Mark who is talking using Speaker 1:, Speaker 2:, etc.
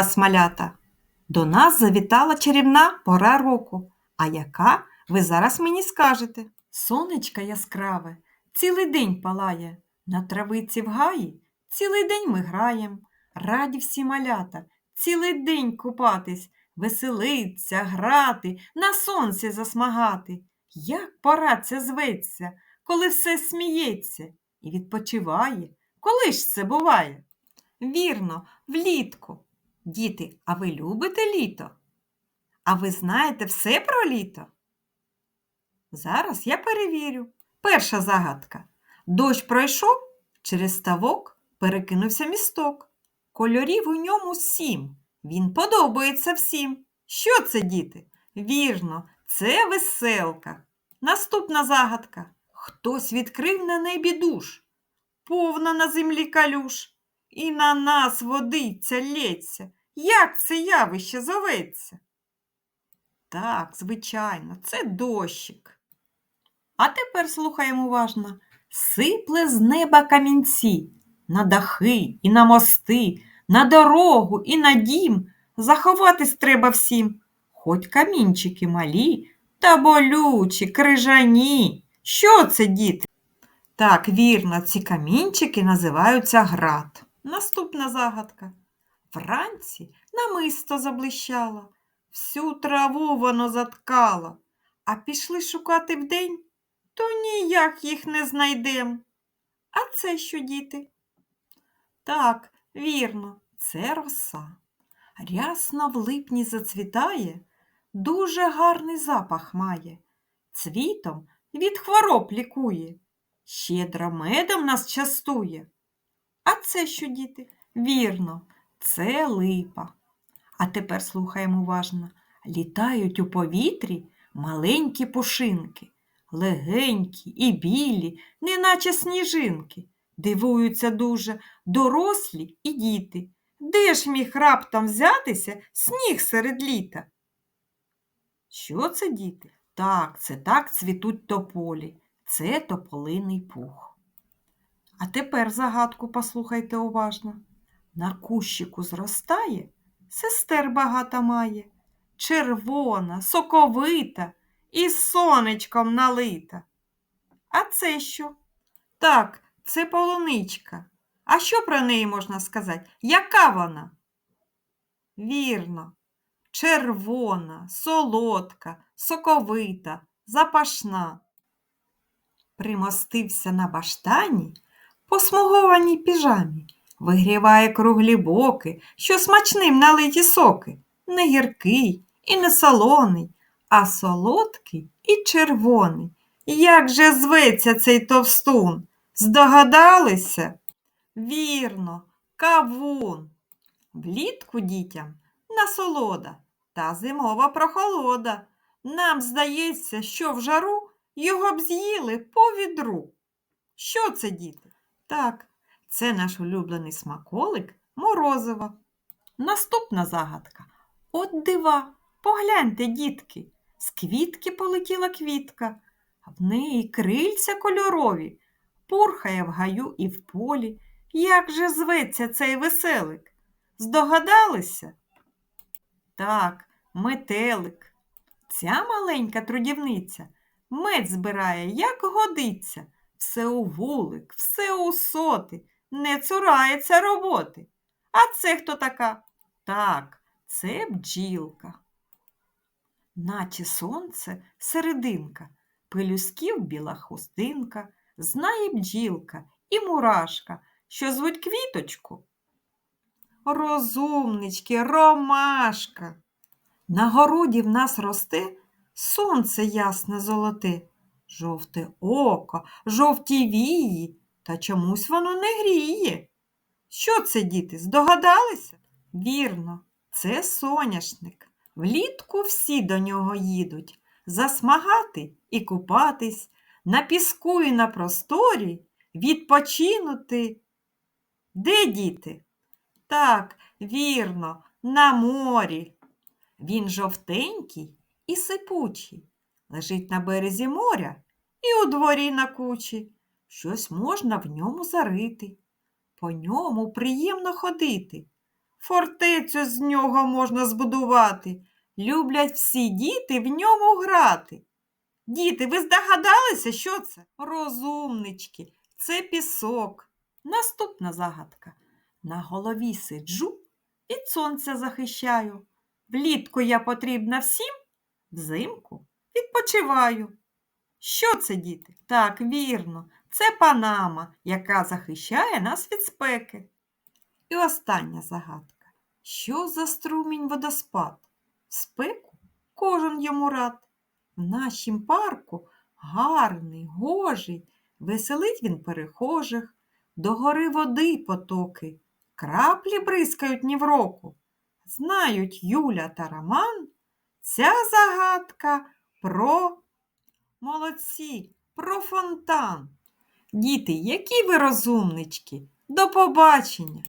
Speaker 1: вас, малята! До нас завітала чарівна пора року. А яка ви зараз мені скажете? Сонечка яскраве, цілий день палає, на травиці в гаї цілий день ми граєм. Раді всі малята, цілий день купатись, веселиться, грати, на сонці засмагати. Як пора це зветься, коли все сміється і відпочиває. Коли ж це буває? Вірно, влітку. Діти, а ви любите літо? А ви знаєте все про літо? Зараз я перевірю. Перша загадка. Дощ пройшов, через ставок перекинувся місток. Кольорів у ньому сім. Він подобається всім. Що це, діти? Вірно, це веселка. Наступна загадка. Хтось відкрив на небі душ, повна на землі калюш, і на нас водиця лється. Як це явище зоветься? Так, звичайно, це дощик. А тепер слухаємо уважно. Сипле з неба камінці, на дахи і на мости, на дорогу і на дім. Заховатись треба всім, хоч камінчики малі та болючі, крижані. Що це, діти? Так, вірно, ці камінчики називаються град. Наступна загадка. Вранці намисто заблищало, всю траву воно заткало, а пішли шукати вдень, то ніяк їх не знайдем. А це що, діти? Так, вірно, це роса. Рясно в липні зацвітає, дуже гарний запах має, цвітом від хвороб лікує, щедро медом нас частує. А це що, діти? Вірно, це липа. А тепер слухаємо уважно. Літають у повітрі маленькі пушинки, легенькі і білі, неначе сніжинки. Дивуються дуже дорослі і діти. Де ж міг раптом взятися сніг серед літа? Що це, діти? Так, це так цвітуть тополі. Це тополиний пух. А тепер загадку послухайте уважно. На кущику зростає, сестер багато має, червона, соковита і сонечком налита. А це що? Так, це полуничка. А що про неї можна сказати? Яка вона? Вірно, червона, солодка, соковита, запашна. Примостився на баштані по смугованій піжамі, вигріває круглі боки, що смачним налиті соки, не гіркий і не солоний, а солодкий і червоний. Як же зветься цей товстун? Здогадалися? Вірно, кавун. Влітку дітям насолода та зимова прохолода. Нам здається, що в жару його б з'їли по відру. Що це, діти? Так, це наш улюблений смаколик морозиво. Наступна загадка. От дива, погляньте, дітки, з квітки полетіла квітка, в неї крильця кольорові, пурхає в гаю і в полі. Як же зветься цей веселик? Здогадалися? Так, метелик. Ця маленька трудівниця мед збирає, як годиться, все у вулик, все у соти, не цурається роботи. А це хто така? Так, це бджілка. Наче сонце серединка, пелюсків біла хустинка, знає бджілка і мурашка, що звуть квіточку. Розумнички, ромашка. На городі в нас росте сонце ясне золоте, жовте око, жовті вії, та чомусь воно не гріє. Що це, діти, здогадалися? Вірно, це соняшник. Влітку всі до нього їдуть засмагати і купатись, на піску і на просторі відпочинути. Де діти? Так, вірно, на морі. Він жовтенький і сипучий, лежить на березі моря і у дворі на кучі. Щось можна в ньому зарити. По ньому приємно ходити. Фортецю з нього можна збудувати. Люблять всі діти в ньому грати. Діти, ви здогадалися, що це? Розумнички, це пісок. Наступна загадка. На голові сиджу, від сонця захищаю. Влітку я потрібна всім, взимку відпочиваю. Що це, діти? Так, вірно, це панама, яка захищає нас від спеки. І остання загадка. Що за струмінь водоспад? В спеку кожен йому рад. В нашім парку гарний, гожий, веселить він перехожих, до гори води потоки, краплі бризкають ні в року. Знають Юля та Роман, ця загадка про молодці, про фонтан. Діти, які ви розумнички! До побачення!